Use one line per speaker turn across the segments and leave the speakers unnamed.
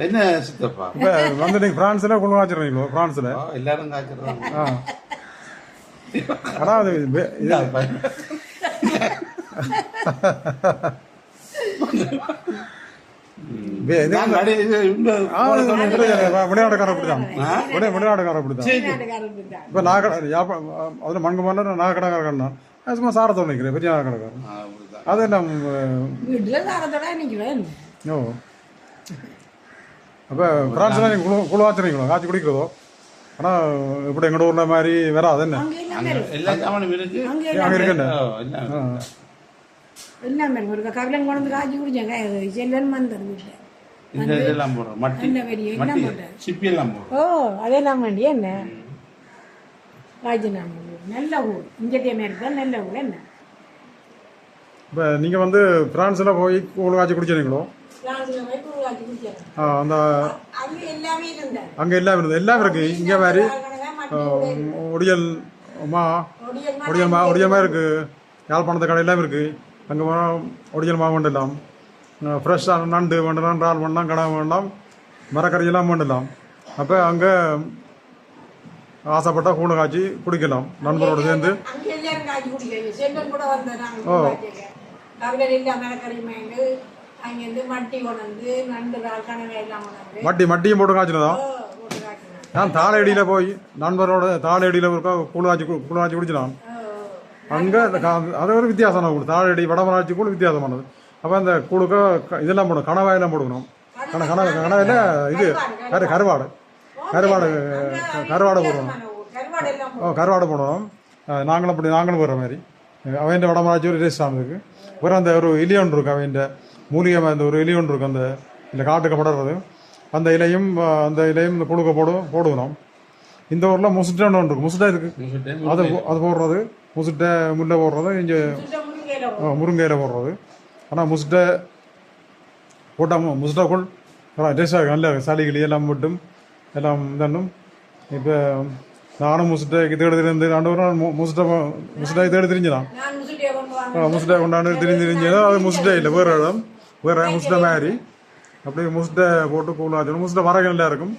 என்ன சித்தப்பா?
இப்போ வந்து நீங்கள் ஃப்ரான்ஸில் கொண்டு வச்சுருக்கீங்களோ ஃப்ரான்ஸில்
ஆ, எல்லாரும் காய்ச்சறாங்க
ஆ. அதாவது இது விளையாட்டுக்காரன் அப்படிதான் விளையா விளையாட்டுக்காரன் அப்படிதான்
சரி.
இப்போ யாப்ப அதில் மண்கு மன்னர் அது சும்மா சாரத்தோடு நிற்கிறேன் பெரிய
அப்படிதான்.
அது என்ன ஓ. அப்போ ஃப்ரான்ஸில் நீங்கள் குழு குழு வச்சுருக்கீங்களோ காய்ச்சி குடிக்கிறதோ? ஆனால் இப்படி எங்களோட ஊரில் மாதிரி வராது என்ன?
எல்லா சாமானும் இருக்கு.
அங்க
ஓ, எல்லாம் இருக்கு.
கவிழன் கொண்டு காய்ச்சி குடிச்சாங்க. செல்வன் மந்தர் வீட்டுல.
இந்த இதெல்லாம் போடுறோம். மட்டி. மட்டி. சிப்பி எல்லாம் போடுறோம்.
ஓ அதெல்லாம் வேண்டி என்ன? ராஜநாம நல்ல ஊர். இங்கத்தைய மேற்கு தான் நல்ல ஊர். என்ன?
இப்போ நீங்கள் வந்து ஃப்ரான்ஸில் போய் காய்ச்சி
போய்
அந்த
அங்க எல்லாமே
இருந்தது எல்லாம் இருக்கு இங்கே மாதிரி ஒடியல் மா ஒடியல் மா ஒடியல் மா இருக்கு யாழ்ப்பாணத்து கடை எல்லாம் இருக்கு அங்கே ஒடியல் மா வேண்டலாம் ஃப்ரெஷ்ஷாக நண்டு வேண்டலாம் இறால் வேண்டாம் கடை வேண்டாம் மரக்கறியெல்லாம் வேண்டலாம் அப்போ அங்கே ஆசைப்பட்டா கூழ் காய்ச்சி குடிக்கலாம் நண்பரோடு சேர்ந்து
அங்க அங்கிருந்து மட்டி கொண்டு நண்டு இறால் கனவை எல்லாம் கொண்டு
மட்டி மட்டியும் போட்டு காய்ச்சினதா? நான் தாளையடியில் போய் நண்பரோட தாளையடியில் ஒரு கூழ் காய்ச்சி கூழ் காய்ச்சி குடிச்சினான் அங்கே அது ஒரு வித்தியாசம் கூட தாழையடி வடமராட்சி கூட வித்தியாசமானது அப்போ அந்த கூழுக்க இதெல்லாம் போடணும் கணவாயெல்லாம் போடணும் கண கண கணவாயில் இது கரு கருவாடு கருவாடு கருவாடு போடணும் ஓ கருவாடு போடணும் நாங்களும் அப்படி நாங்களும் போடுற மாதிரி அவன் வடமராட்சி ஒரு டேஸ்ட் ஆனதுக்கு ஒரு அந்த ஒரு இலி ஒன்று இருக்கு அவன் மூலிகை அந்த ஒரு இலி ஒன்று இருக்கு அந்த இல்லை காட்டுக்கு படறது. அந்த இலையும் அந்த இலையும் இந்த குழுக்க போடும் போடுவோம் இந்த ஊரில் முசுட்டான்னு ஒன்று இருக்கு. முசுட்டா இதுக்கு அது அது போடுறது. முசுட்டை முல்லை போடுறது. இங்கே
முருங்கையில
முருங்கையில் போடுறது. ஆனால் முசுட்டை போட்டால் முசுட்டாக்குள் டேஸ்டாக இருக்கு நல்ல சளி கிளி எல்லாம் மட்டும் எல்லாம் தண்ணும் இப்போ நானும் முசுட்டை தேடி திரிந்து ரெண்டு ஒரு நாள் முசுட்டை முசுட்டை தேடி திரிஞ்சுதான்.
முசுட்டியை
முசுட்டை கொண்டாந்து திரிஞ்சு திரிஞ்சதோ. அது முசுட்டை இல்லை வேறு இடம். வேறு முசுட்டை மாதிரி. அப்படியே முசுட்டை போட்டு கூழாச்சணும் முசுட்டை மரங்கள் நல்லா இருக்கும்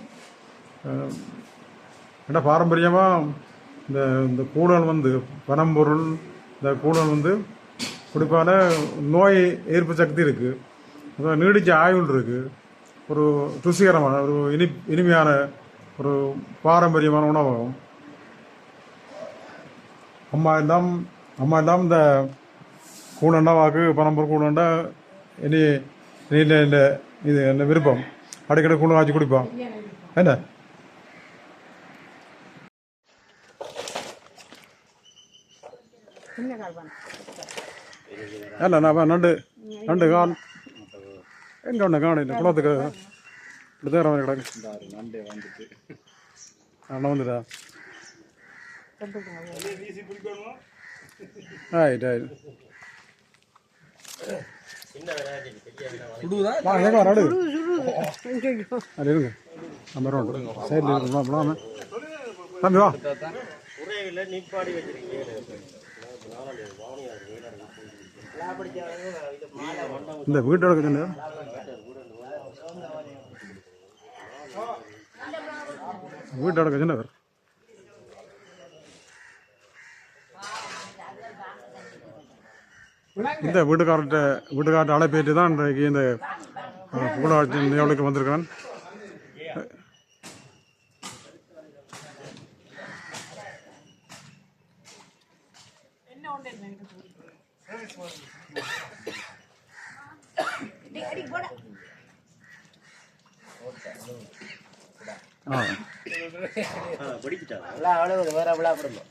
ஏன்னா பாரம்பரியமாக இந்த இந்த கூழல் வந்து பனம்பொருள் இந்த கூழல் வந்து குடிப்பால நோய் எதிர்ப்பு சக்தி இருக்குது அப்புறம் நீடிச்ச ஆயுள் இருக்குது ஒரு ருசிகரமான ஒரு இனி இனிமையான ஒரு பாரம்பரியமான உணவகம். அம்மா எல்லாம் அம்மா எல்லாம் இந்த கூணண்டா வாக்கு பனம்பூர் கூணண்டா இனி இல்லை இல்லை இது என்ன விருப்பம் அடிக்கடி கூணு காய்ச்சி குடிப்பான் என்ன
சின்ன கால்பான
அல்ல நான் நண்டு நண்டு கால் எங்கே ஒன்று காணும் குளத்துக்கு இப்படி தான் வந்து கிடக்கு
நண்டு வந்துட்டு
அண்ணன் வந்துட்டா ஆயிட்டு ஆயிட்டு இந்த வீட்டோட வீட்டோட சொன்னவர் இந்த வீட்டுக்காரர்கிட்ட வீட்டுக்கார்ட்ட அழைப்பேற்று தான் இன்றைக்கு இந்த புகழாட்சி நிகழ்வுக்கு வந்திருக்கிறேன்.
அதை கொண்டு வரப்பலாம் அதை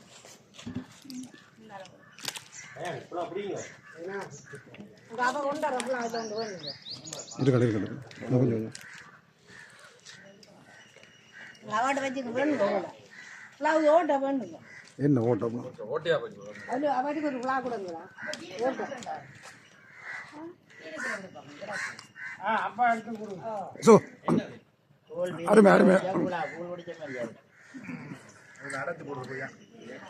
இருக்கட்டும் இன்னும் கொஞ்சம் கொஞ்சம்
லவாட்ட வச்சுக்க ஓட்ட வேணுங்க
என்ன ஓட்டம்
அது அவருக்கு ஒரு விழா கொடுங்களா ஓட்ட
ஸோ அருமை அருமை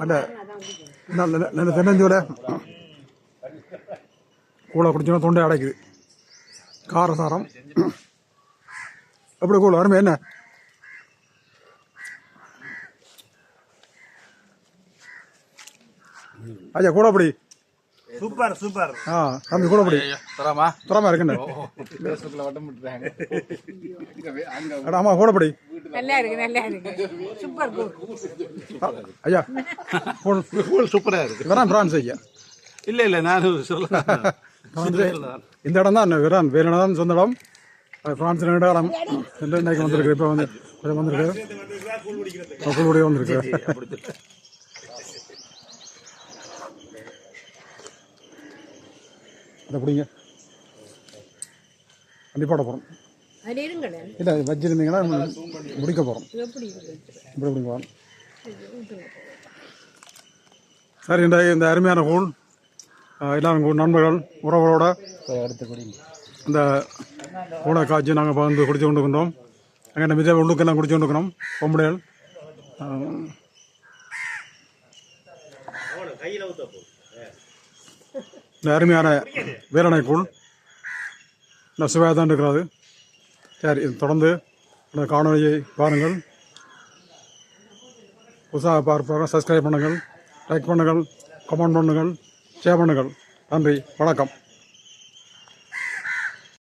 அல்ல நல்ல நல்ல தென்னஞ்சோலை கூழ குடிச்சோன்னா தொண்டை அடைக்குது. காரசாரம். எப்படி கூழ அருமை என்ன? ஐயா கூட அப்படி
சூப்பர் சூப்பர்.
ஆ தம்பி கூட அப்படி
தராமா?
திறமா இருக்குண்ணே
பேஸ்புக்கில் வட்டம் விட்டுறாங்க
அடா ஆமா கூட அப்படி
நல்லா இருக்கு நல்லா இருக்கு. சூப்பர்
ஐயா. கூழ்
சூப்பராக இருக்கு.
வரான் பிரான்ஸ் ஐயா
இல்லை இல்லை நான் சொல்ல
இந்த இடம் தான் விரான் வேறு இடம் தான் சொந்த இடம். பிரான்ஸ் ரெண்டு இடம். ரெண்டு இன்னைக்கு வந்திருக்கு இப்போ வந்து வந்திருக்கு. வந்திருக்கு. அதை பிடிங்க. கண்டிப்பாக போகிறோம் இல்லை வச்சிருந்தீங்கன்னா முடிக்க போகிறோம் இப்படி இப்படி போகிறோம் சரி இந்த இந்த அருமையான கூழ் எல்லாரும் கூழ் நண்பர்கள் உறவுகளோட இந்த கூடை காய்ச்சி நாங்கள் வந்து குடிச்சு கொண்டு இருக்கின்றோம் அங்கே மித உள்ளுக்கெல்லாம் குடிச்சு கொண்டு இருக்கிறோம் பொம்பளைகள் அஹ், இந்த அருமையான வீரணை கூழ் இந்த சுவையாக தான் இருக்கிறது. சரி இது தொடர்ந்து இந்த காணொலியை பாருங்கள். புதுசாக பார்ப்பாங்க சப்ஸ்கிரைப் பண்ணுங்கள் லைக் பண்ணுங்கள் கமெண்ட் பண்ணுங்கள் ஷேர் பண்ணுங்கள். நன்றி வணக்கம்.